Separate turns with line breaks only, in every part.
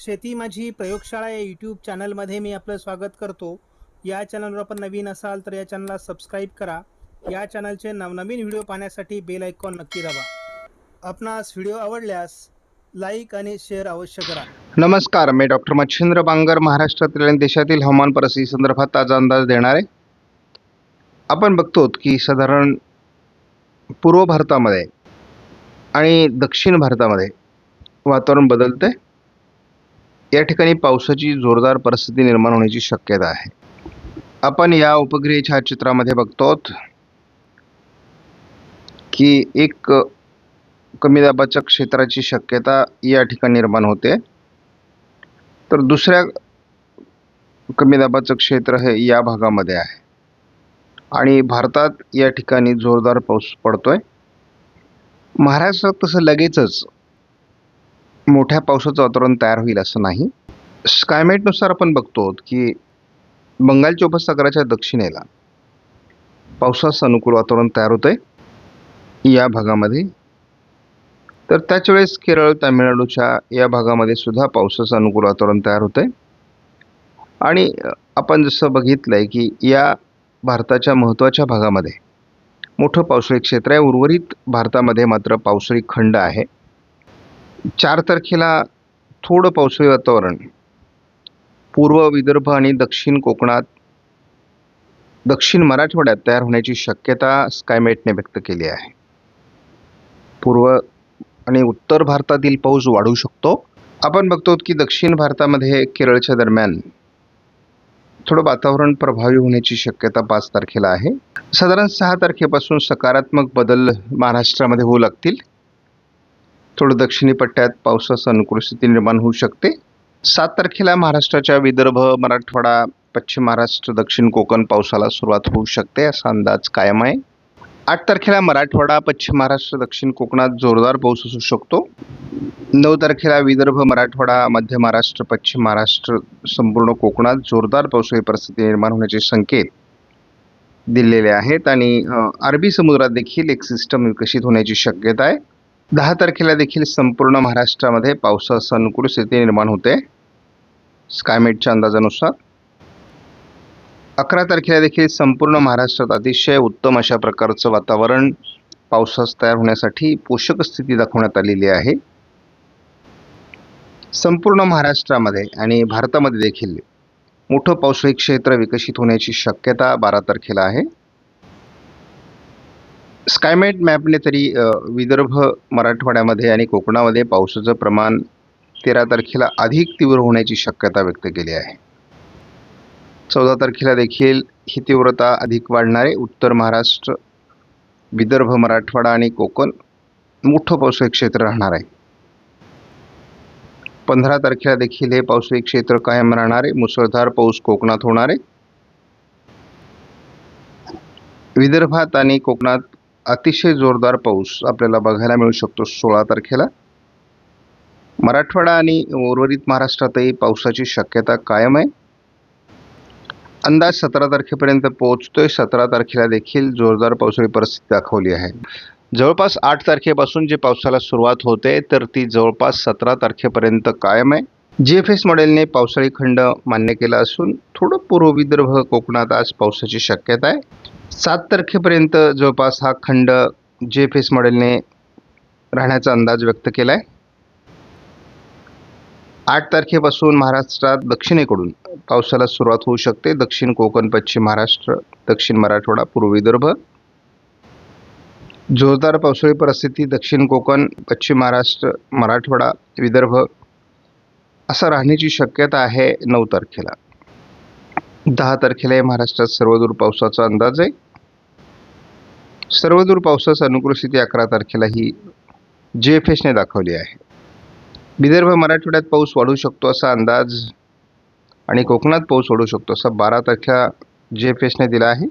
शेती माझी प्रयोगशाळा या यूट्यूब चॅनलमध्ये मी आपलं स्वागत करतो. या चॅनलवर आपण नवीन असाल तर या चॅनलला सबस्क्राईब करा. या चॅनलचे नवनवीन व्हिडिओ पाहण्यासाठी बेल आयकॉन नक्की दाबा. आपणास व्हिडिओ आवडल्यास लाईक आणि शेअर अवश्य करा.
नमस्कार मी डॉक्टर मच्छिंद्र बांगर महाराष्ट्रातील आणि देशातील हवामान परिस्थिती संदर्भात ताजा अंदाज देणार आहे. आपण बघतो की साधारण पूर्व भारतामध्ये आणि दक्षिण भारतामध्ये वातावरण बदलते या ठिकाणी पावसाची जोरदार परिस्थिती निर्माण होण्याची शक्यता आहे. आपण या उपग्रह छायाचित्रामध्ये बघतो की एक कमी दाबाच्या क्षेत्राची शक्यता या ठिकाणी निर्माण होते. तर दुसऱ्या कमी दाबाचं क्षेत्र हे या भागामध्ये आहे. आणि भारतात या ठिकाणी जोरदार पाऊस पडतोय. महाराष्ट्रात तसं लगेचच मोठ्या पावसाचं वातावरण तयार होईल असं नाही. स्कायमेटनुसार आपण बघतो की बंगालच्या उपसागराच्या दक्षिणेला पावसाचं अनुकूल वातावरण तयार होतं आहे या भागामध्ये. तर त्याच वेळेस केरळ तामिळनाडूच्या या भागामध्ये सुद्धा पावसाचं अनुकूल वातावरण तयार होतं आहे आणि आपण जसं बघितलं आहे की या भारताच्या महत्त्वाच्या भागामध्ये मोठं पावसाळी क्षेत्र आहे. उर्वरित भारतामध्ये मात्र पावसाळी खंड आहे. चार तारखेला थोडं पावसाळी वातावरण. पूर्व विदर्भ आणि दक्षिण कोकणात दक्षिण मराठवाड्यात तयार होण्याची शक्यता स्कायमेटने व्यक्त केली आहे. पूर्व आणि उत्तर भारतातील पाऊस वाढू शकतो. आपण बघतो की दक्षिण भारतामध्ये केरळच्या दरम्यान थोडं वातावरण प्रभावी होण्याची शक्यता पाच तारखेला आहे. साधारण सहा तारखेपासून सकारात्मक बदल महाराष्ट्रामध्ये होऊ लागतील. थोडं दक्षिणी पट्ट्यात पावसाचं अनुकूल स्थिती निर्माण होऊ शकते. सात तारखेला महाराष्ट्राच्या विदर्भ मराठवाडा पश्चिम महाराष्ट्र दक्षिण कोकण पावसाला सुरुवात होऊ शकते असा अंदाज कायम आहे. आठ तारखेला मराठवाडा पश्चिम महाराष्ट्र दक्षिण कोकणात जोरदार पाऊस असू शकतो. नऊ तारखेला विदर्भ मराठवाडा मध्य महाराष्ट्र पश्चिम महाराष्ट्र संपूर्ण कोकणात जोरदार पावसाळी परिस्थिती निर्माण होण्याचे संकेत दिलेले आहेत आणि अरबी समुद्रात देखील एक सिस्टम विकसित होण्याची शक्यता आहे. दहा तारखेला देखील संपूर्ण महाराष्ट्रामध्ये पावसाचं अनुकूल स्थिती निर्माण होते. स्कायमेटच्या अंदाजानुसार अकरा तारखेला देखील संपूर्ण महाराष्ट्रात अतिशय उत्तम अशा प्रकारचं वातावरण पावसास तयार होण्यासाठी पोषक स्थिती दाखवण्यात आलेली आहे. संपूर्ण महाराष्ट्रामध्ये आणि भारतामध्ये देखील मोठं पावसाळी क्षेत्र विकसित होण्याची शक्यता बारा तारखेला आहे. स्कायमेट मॅपने तरी विदर्भ मराठवाड्यामध्ये आणि कोकणामध्ये पावसाचं प्रमाण तेरा तारखेला अधिक तीव्र होण्याची शक्यता व्यक्त केली आहे. चौदा तारखेला देखील ही तीव्रता अधिक वाढणारे उत्तर महाराष्ट्र विदर्भ मराठवाडा आणि कोकण मोठं पावसाळी क्षेत्र राहणार आहे. पंधरा तारखेला देखील हे पावसाळी क्षेत्र कायम राहणार आहे. मुसळधार पाऊस कोकणात होणार आहे. विदर्भात आणि कोकणात अतिशय जोरदार पाऊस आपल्याला बघायला मिळू शकतो सोळा तारखेला. मराठवाडा आणि उर्वरित महाराष्ट्रातही पावसाची शक्यता कायम आहे. अंदाज सतरा तारखेपर्यंत पोहोचतोय. सतरा तारखेला देखील जोरदार पावसाळी परिस्थिती दाखवली आहे. जवळपास आठ तारखेपासून जे पावसाला सुरुवात होते तर ती जवळपास सतरा तारखेपर्यंत कायम आहे. जी एफ एस मॉडेलने पावसाळी खंड मान्य केला असून थोडं पूर्व विदर्भ कोकणात आज पावसाची शक्यता आहे. सात तारखेपर्यंत जवळपास हा खंड जे एफ एस मॉडेलने राहण्याचा अंदाज व्यक्त केला आहे आठ तारखेपासून महाराष्ट्रात दक्षिणेकडून पावसाला सुरुवात होऊ शकते. दक्षिण कोकण पश्चिम महाराष्ट्र दक्षिण मराठवाडा पूर्व विदर्भ. जोरदार पावसाळी परिस्थिती दक्षिण कोकण पश्चिम महाराष्ट्र मराठवाडा विदर्भ असं राहण्याची शक्यता आहे नऊ तारखेला. दहा तारखेला महाराष्ट्रात सर्वदूर पावसाचा अंदाज आहे. सर्वदूर पावसाचा अनुकूल स्थिती अकरा तारखेला ही जे एफ एसने दाखवली आहे. विदर्भ मराठवाड्यात पाऊस वाढू शकतो असा अंदाज आणि कोकणात पाऊस वाढू शकतो असा बारा तारखेला जे एफ एसने दिला आहे.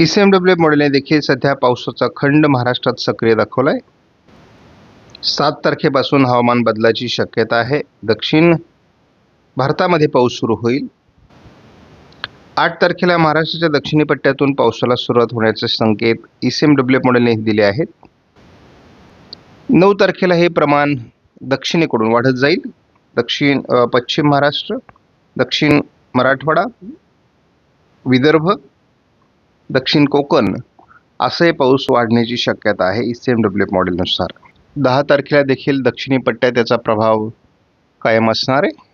ई सी एम डब्ल्यू मॉडेलने देखील सध्या पावसाचा खंड महाराष्ट्रात सक्रिय दाखवला आहे सात तारखेपासून हवामान बदलाची शक्यता आहे. दक्षिण भारतामध्ये पाऊस सुरू होईल. आठ तारखेला महाराष्ट्राच्या दक्षिणी पट्ट्यातून पावसाला सुरुवात होण्याचे संकेत ई सी एम डब्ल्यू मॉडेलने दिले आहेत. नऊ तारखेला हे प्रमाण दक्षिणेकडून वाढत जाईल. दक्षिण पश्चिम महाराष्ट्र दक्षिण मराठवाडा विदर्भ दक्षिण कोकण असे पाऊस वाढण्याची शक्यता आहे ई सी एम डब्ल्यू मॉडेलनुसार. दहा तारखेला देखील दक्षिणी पट्ट्यात त्याचा प्रभाव कायम असणार आहे.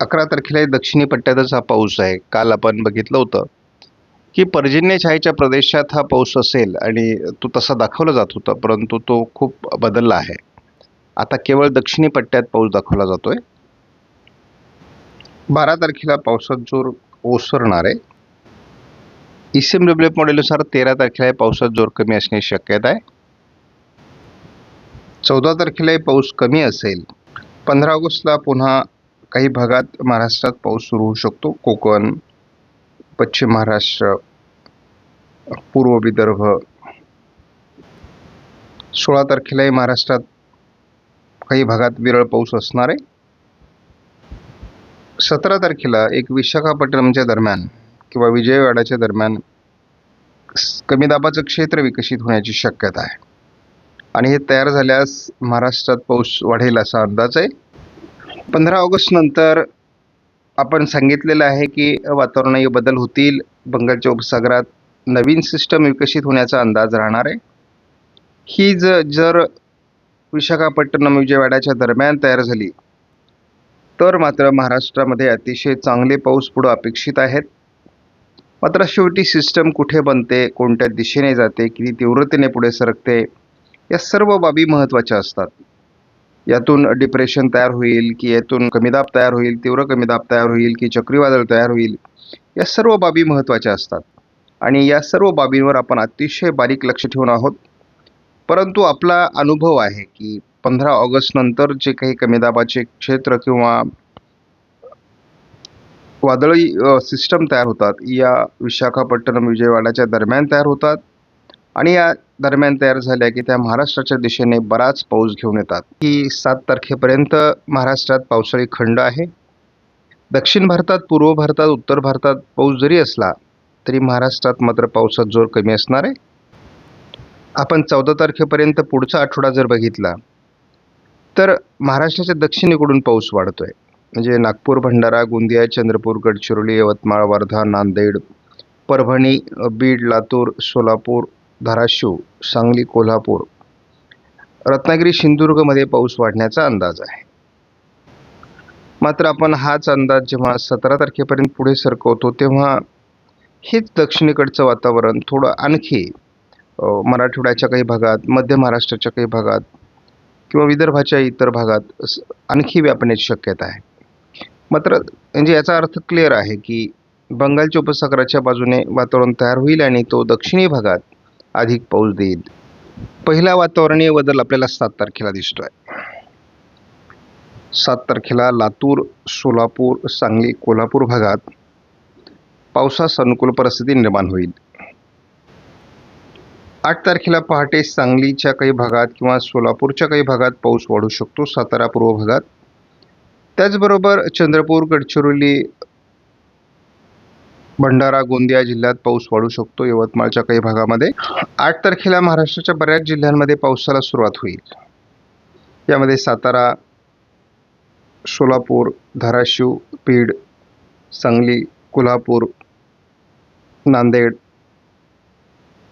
अकरा तारखेला दक्षिणी पट्ट्यातच हा पाऊस आहे. काल आपण बघितलं होतं की पर्जन्य छायेच्या प्रदेशात हा पाऊस असेल आणि तो तसा दाखवला जात होता परंतु तो खूप बदलला आहे. आता केवळ दक्षिणी पट्ट्यात पाऊस दाखवला जातो आहे बारा तारखेला पावसात जोर ओसरणार आहे. E C M W F मॉडेलनुसार तेरा तारखेला पावसात जोर कमी असण्याची शक्यता आहे. चौदा तारखेलाही पाऊस कमी असेल. पंधरा ऑगस्टला पुन्हा काही भागात महाराष्ट्रात पाऊस सुरू होऊ शकतो. कोकण पश्चिम महाराष्ट्र पूर्व विदर्भ. सोळा तारखेलाही महाराष्ट्रात काही भागात विरळ पाऊस असणार आहे. सतरा तारखेला एक विशाखापट्टणमच्या दरम्यान किंवा विजयवाड्याच्या दरम्यान कमी दाबाचं क्षेत्र विकसित होण्याची शक्यता आहे. आणि हे तयार झाल्यास महाराष्ट्रात पाऊस वाढेल असा अंदाज आहे. पंधरा ऑगस्टनंतर आपण सांगितलेलं आहे की वातावरणीय बदल होतील. बंगालच्या उपसागरात नवीन सिस्टम विकसित होण्याचा अंदाज राहणार आहे. ही ज जर विशाखापट्टणम विजयवाड्याच्या दरम्यान तयार झाली तर मात्र महाराष्ट्रामध्ये अतिशय चांगले पाऊस पुढं अपेक्षित आहेत. मात्र शेवटी सिस्टम कुठे बनते कोणत्या दिशेने जाते किती तीव्रतेने पुढे सरकते या सर्व बाबी महत्त्वाच्या असतात. यातून डिप्रेशन तयार होईल की यातून कमी दाब तयार होईल तीव्र कमी दाब तयार होईल की चक्रीवादळ तयार होईल या सर्व बाबी महत्त्वाच्या असतात. आणि या सर्व बाबींवर आपण अतिशय बारीक लक्ष ठेवून आहोत. परंतु आपला अनुभव आहे की पंधरा ऑगस्टनंतर जे काही कमी दाबाचे क्षेत्र किंवा वादळी सिस्टम तयार होतात या विशाखापट्टणम विजयवाड्याच्या दरम्यान तयार होतात. आणि या दरम्यान तयार झाल्या की त्या महाराष्ट्राच्या दिशेने बराच पाऊस घेऊन येतात. ही सात तारखेपर्यंत महाराष्ट्रात पावसाळी खंड आहे. दक्षिण भारतात पूर्व भारतात उत्तर भारतात पाऊस जरी असला तरी महाराष्ट्रात मात्र पावसात जोर कमी असणार आहे. आपण चौदा तारखेपर्यंत पुढचा आठवडा जर बघितला तर महाराष्ट्राच्या दक्षिणेकडून पाऊस वाढतोय. म्हणजे नागपूर भंडारा गोंदिया चंद्रपूर गडचिरोली यवतमाळ वर्धा नांदेड परभणी बीड लातूर सोलापूर धाराशिव सांगली कोल्हापूर. रत्नागिरी सिंधुदुर्गमध्ये पाऊस वाढण्याचा अंदाज आहे. मात्र आपण हाच अंदाज जेव्हा सतरा तारखेपर्यंत पुढे सरकवतो तेव्हा हेच दक्षिणेकडचं वातावरण थोडं आणखी मराठवाड्याच्या काही भागात मध्य महाराष्ट्राच्या काही भागात किंवा विदर्भाच्या इतर भागात आणखी व्यापण्याची शक्यता आहे. मात्र म्हणजे याचा अर्थ क्लिअर आहे की बंगालच्या उपसागराच्या बाजूने वातावरण तयार होईल आणि तो दक्षिणी भागात अधिक पाऊस देईल. पहिला वातावरणीय बदल आपल्याला सात तारखेला दिसतोय. सात तारखेला लातूर सोलापूर सांगली कोल्हापूर भागात पावसास अनुकूल परिस्थिती निर्माण होईल. आठ तारखेला पहाटे सांगलीच्या काही भागात किंवा सोलापूरच्या काही भागात पाऊस वाढू शकतो सातारा पूर्व भागात. त्याचबरोबर चंद्रपूर गडचिरोली भंडारा गोंदिया जिल्ह्यात पाऊस वाढू शकतो. यवतमाळच्या काही भागामध्ये आठ तारखेला महाराष्ट्राच्या बऱ्याच जिल्ह्यांमध्ये पावसाला सुरुवात होईल. यामध्ये सातारा सोलापूर धाराशिव बीड सांगली कोल्हापूर नांदेड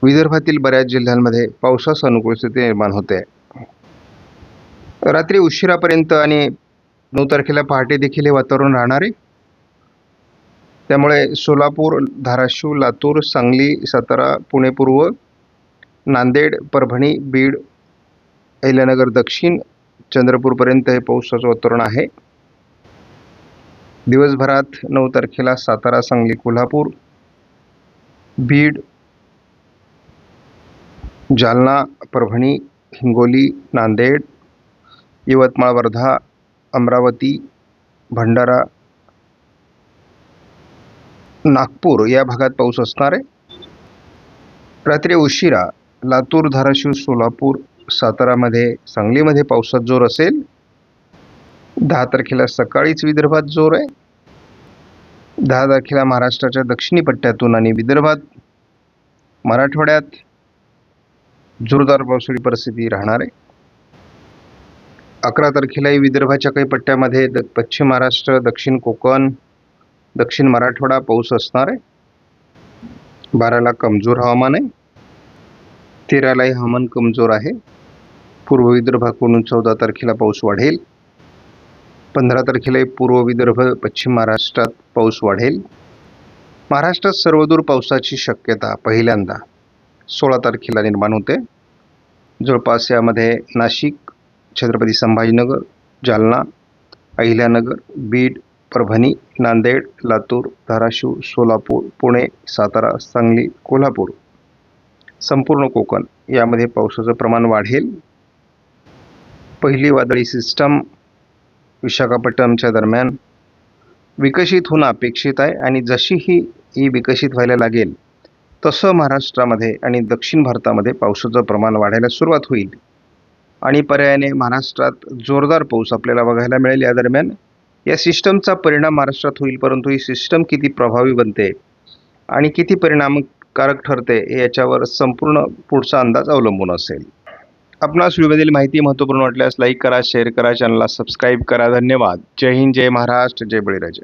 विदर्भातील बऱ्याच जिल्ह्यांमध्ये पावसास अनुकूल स्थिती निर्माण होते. रात्री उशिरापर्यंत आणि नऊ तारखेला पहाटे देखील हे वातावरण राहणार आहे. त्यामुळे सोलापूर धाराशिव लातूर सांगली सातारा पुणे पूर्व नांदेड परभणी बीड अहिल्यानगर दक्षिण चंद्रपूरपर्यंत हे पावसाचं वातावरण आहे. दिवसभरात नऊ तारखेला सातारा सांगली कोल्हापूर बीड जालना परभणी हिंगोली नांदेड यवतमाळ वर्धा अमरावती भंडारा नागपूर या भागात पाऊस असणार आहे. रात्री उशिरा लातूर धाराशिव सोलापूर सातारामध्ये सांगलीमध्ये पावसात जोर असेल. दहा तारखेला सकाळीच विदर्भात जोर आहे. दहा तारखेला महाराष्ट्राच्या दक्षिणी पट्ट्यातून आणि विदर्भात मराठवाड्यात जोरदार पावसाळी परिस्थिती राहणार आहे. अकरा तारखेलाही विदर्भाच्या काही पट्ट्यामध्ये द पश्चिम महाराष्ट्र दक्षिण कोकण दक्षिण मराठवाडा पाऊस असणार आहे. बाराला कमजोर हवामान आहे. तेरालाही हवामान कमजोर आहे. पूर्व विदर्भाकडून चौदा तारखेला पाऊस वाढेल. पंधरा तारखेलाही पूर्व विदर्भ पश्चिम महाराष्ट्रात पाऊस वाढेल. महाराष्ट्रात सर्वदूर पावसाची शक्यता पहिल्यांदा सोळा तारखेला निर्माण होते. जवळपास यामध्ये नाशिक छत्रपती संभाजीनगर जालना अहिल्यानगर बीड परभणी नांदेड लातूर धाराशिव सोलापूर पुणे सातारा सांगली कोल्हापूर. संपूर्ण कोकण. यामध्ये पावसाचं प्रमाण वाढेल. पहिली वादळी सिस्टम विशाखापट्टणमच्या दरम्यान विकसित होणं अपेक्षित आहे आणि जशी ही ही विकसित व्हायला लागेल तसं महाराष्ट्रामध्ये आणि दक्षिण भारतामध्ये पावसाचं प्रमाण वाढायला सुरुवात होईल. आणि पर्यायाने महाराष्ट्रात जोरदार पाऊस आपल्याला बघायला मिळेल या दरम्यान. या सिस्टमचा परिणाम महाराष्ट्रात होईल परंतु ही सिस्टम किती प्रभावी बनते आणि किती परिणामकारक ठरते हे याच्यावर संपूर्ण पुढचा अंदाज अवलंबून असेल. आपणास व्हिडिओमधील माहिती महत्त्वपूर्ण वाटल्यास लाईक करा शेअर करा चॅनलला सबस्क्राईब करा. धन्यवाद. जय हिंद जय महाराष्ट्र जय बळीराजा.